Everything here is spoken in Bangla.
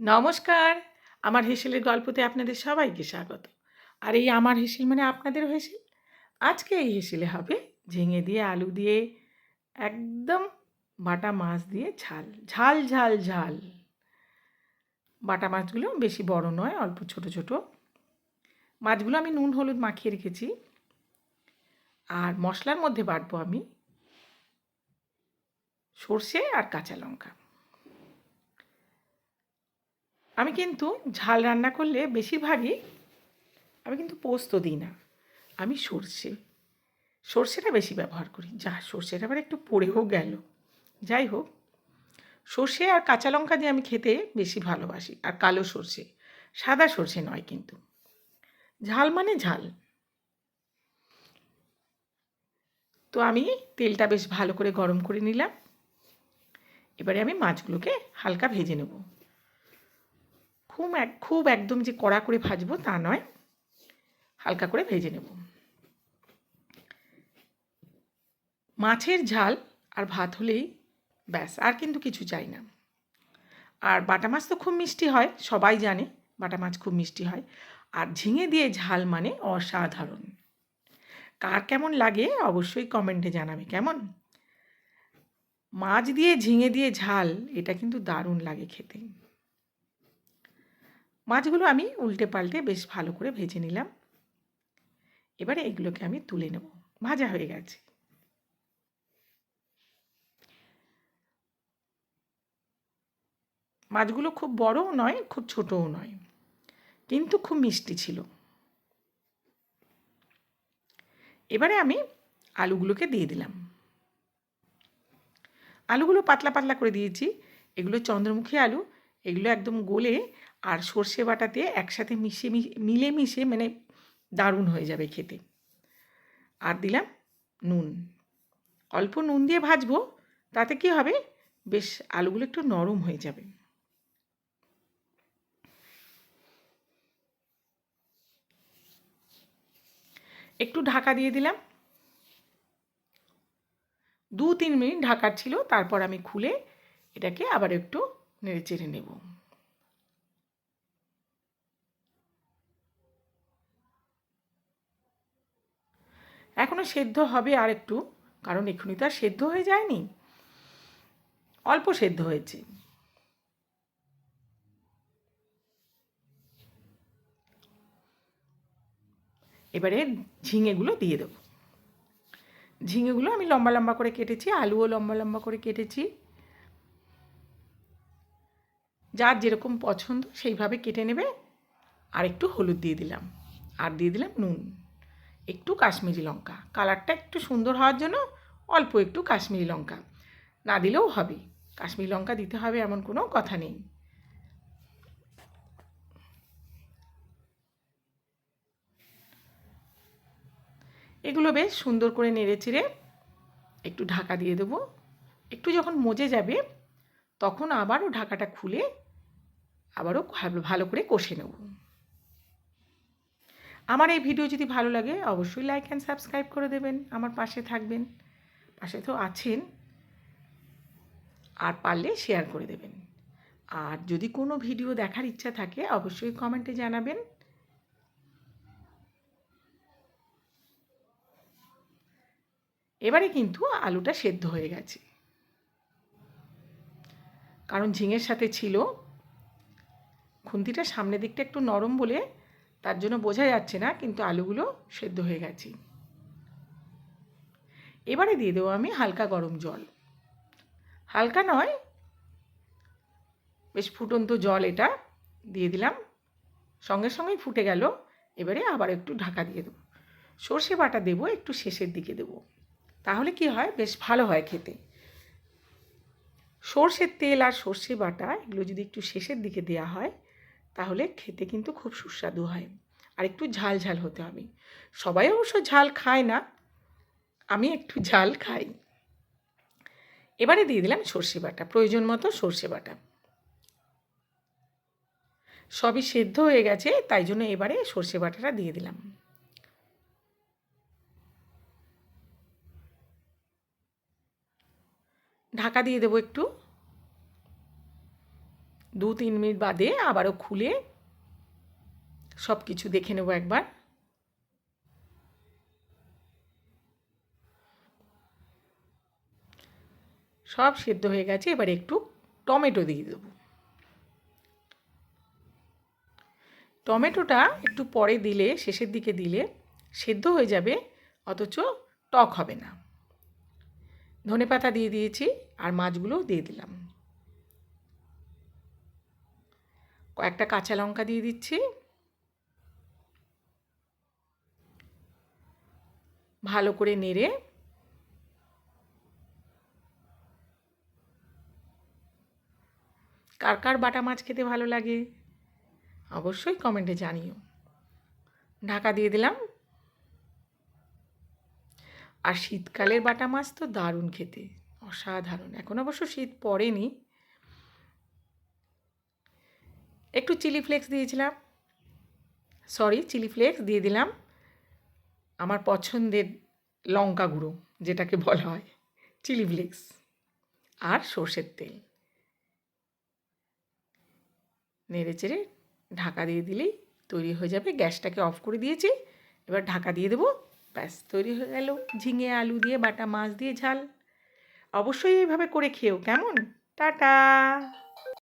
নমস্কার। আমার হেসেলের গল্পতে আপনাদের সবাইকে স্বাগত। আর এই আমার হেসেল মানে আপনাদেরও হেসেল? আজকে এই হেসেলে হবে ঝিঙে দিয়ে আলু দিয়ে একদম বাটা মাছ দিয়ে ঝাল ঝাল ঝাল ঝাল। বাটা মাছগুলো বেশি বড় নয়, অল্প ছোট ছোট। মাছগুলো আমি নুন, হলুদ মাখিয়ে রেখেছি। আর মশলার মধ্যে বাটবো আমি সর্ষে আর কাঁচা লঙ্কা। আমি কিন্তু ঝাল রান্না করলে বেশিরভাগই আমি কিন্তু পোস্ত দিই না। আমি সর্ষে। সর্ষেটা বেশি ব্যবহার করি। যা সর্ষেটা আবার একটু পড়েও গেল। যাই হোক, সর্ষে আর কাঁচা লঙ্কা দিয়ে আমি খেতে বেশি ভালোবাসি। আর কালো সর্ষে, সাদা সর্ষে নয় কিন্তু। ঝাল মানে ঝাল। তো আমি তেলটা বেশ ভালো করে গরম করে নিলাম। এবারে আমি মাছগুলোকে হালকা ভেজে নেব। খুব এক, খুব একদম যে কড়া করে ভাজবো তা নয়। হালকা করে ভেজে নেব। মাছের ঝাল আর ভাত হলেই ব্যাস, আর কিন্তু কিছু চাই না। আর বাটা মাছ তো খুব মিষ্টি হয়, সবাই জানে বাটা মাছ খুব মিষ্টি হয়। আর ঝিঙে দিয়ে ঝাল মানে অসাধারণ। কার কেমন লাগে অবশ্যই কমেন্টে জানাবে, কেমন? মাছ দিয়ে ঝিঙে দিয়ে ঝাল, এটা কিন্তু দারুণ লাগে খেতে। মাছগুলো আমি উল্টে পাল্টে বেশ ভালো করে ভেজে নিলাম। এবারে এগুলোকে আমি তুলে নেব। ভাজা হয়ে গেছে। মাছগুলো খুব বড়ও নয়, খুব ছোটও নয়, কিন্তু খুব মিষ্টি ছিল। এবারে আমি আলুগুলোকে দিয়ে দিলাম। আলুগুলো পাতলা পাতলা করে দিয়েছি। এগুলো চন্দ্রমুখী আলু, এগুলো একদম গলে আর সর্ষে বাটাতে একসাথে মিশে মিলে মিশে মানে দারুণ হয়ে যাবে খেতে। আর দিলাম নুন। অল্প নুন দিয়ে ভাজবো, তাতে কি হবে? বেশ আলুগুলো একটু নরম হয়ে যাবে। একটু ঢাকা দিয়ে দিলাম। দু তিন মিনিট ঢাকার ছিল, তারপর আমি খুলে এটাকে আবার একটু নেড়ে চেড়ে নেব। এখনও সেদ্ধ হবে আর একটু, কারণ এক্ষুনি তো আর সেদ্ধ হয়ে যায়নি। অল্প সেদ্ধ হয়েছে। এবারে ঝিঙেগুলো দিয়ে দেবো। ঝিঙেগুলো আমি লম্বা লম্বা করে কেটেছি, আলুও লম্বা লম্বা করে কেটেছি। যার যেরকম পছন্দ সেইভাবে কেটে নেবে। আর একটু হলুদ দিয়ে দিলাম। আর দিয়ে দিলাম নুন। একটু কাশ্মীরি লঙ্কা। কালারটা একটু সুন্দর হওয়ার জন্য অল্প একটু কাশ্মীরি লঙ্কা। না দিলেও হবে। কাশ্মীরি লঙ্কা দিতে হবে এমন কোনো কথা নেই। এগুলো বেশ সুন্দর করে নেড়ে চেড়ে একটু ঢাকা দিয়ে দেবো। একটু যখন মজে যাবে, তখন আবারও ঢাকাটা খুলে আবারও ভালো করে কষে নেব। আমার এই ভিডিও যদি ভালো লাগে, অবশ্যই লাইক অ্যান্ড সাবস্ক্রাইব করে দেবেন। আমার পাশে থাকবেন, পাশে তো আছেন, আর পারলে শেয়ার করে দেবেন। আর যদি কোনো ভিডিও দেখার ইচ্ছা থাকে, অবশ্যই কমেন্টে জানাবেন। এবারে কিন্তু আলুটা সেদ্ধ হয়ে গেছে। কারণ ঝিঙের সাথে ছিল, খুন্তিটা সামনের দিকটা একটু নরম বলে তার জন্য বোঝা যাচ্ছে না, কিন্তু আলুগুলো সেদ্ধ হয়ে গেছে। এবারে দিয়ে দেবো আমি হালকা গরম জল। হালকা নয়, বেশ ফুটন্ত জল এটা দিয়ে দিলাম। সঙ্গে সঙ্গেই ফুটে গেল, এবারে আবার একটু ঢাকা দিয়ে দেবো। সর্ষে বাটা দেবো, একটু শেষের দিকে দেবো। তাহলে কি হয়? বেশ ভালো হয় খেতে। সর্ষের তেল আর সর্ষে বাটা, এগুলো যদি একটু শেষের দিকে দেওয়া হয় তাহলে খেতে কিন্তু খুব সুস্বাদু হয়। আর একটু ঝাল ঝাল হতে হবে। সবাই অবশ্য ঝাল খায় না। আমি একটু ঝাল খাই। এবারে দিয়ে দিলাম সর্ষে বাটা। প্রয়োজন মতো সর্ষে বাটা। সবই সেদ্ধ হয়ে গেছে, তাই জন্য এবারে সর্ষে বাটাটা দিয়ে দিলাম। ঢাকা দিয়ে দেবো একটু। দু তিন মিনিট বাদে আবারও খুলে সব কিছু দেখে নেব একবার। সব সেদ্ধ হয়ে গেছে, এবার একটু টমেটো দিয়ে দেবো। টমেটোটা একটু পরে দিলে, শেষের দিকে দিলে সেদ্ধ হয়ে যাবে, অথচ টক হবে না। ধনে পাতা দিয়ে দিয়েছি, আর মাছগুলোও দিয়ে দিলাম। কয়েকটা কাঁচা লঙ্কা দিয়ে দিচ্ছি। ভালো করে নেড়ে। কার কার বাটা মাছ খেতে ভালো লাগে? অবশ্যই কমেন্টে জানিও। ঢাকা দিয়ে দিলাম। আর শীতকালের বাটা মাছ তো দারুণ খেতে, অসাধারণ। এখন অবশ্য শীত পড়েনি। একটু চিলি ফ্লেক্স দিয়েছিলাম। সরি, চিলি ফ্লেক্স দিয়ে দিলাম আমার পছন্দের লঙ্কা গুঁড়ো, যেটাকে বলা হয়, চিলি ফ্লেক্স আর সর্ষের তেল। নেড়ে চেড়ে ঢাকা দিয়ে দিলেই তৈরি হয়ে যাবে। গ্যাসটাকে অফ করে দিয়েছি, এবার ঢাকা দিয়ে দেবো। ব্যাস, তৈরি হয়ে গেল। ঝিঙে, আলু দিয়ে, বাটা, মাছ দিয়ে ঝাল। অবশ্যই এইভাবে করে খেও কেমন? টাটা!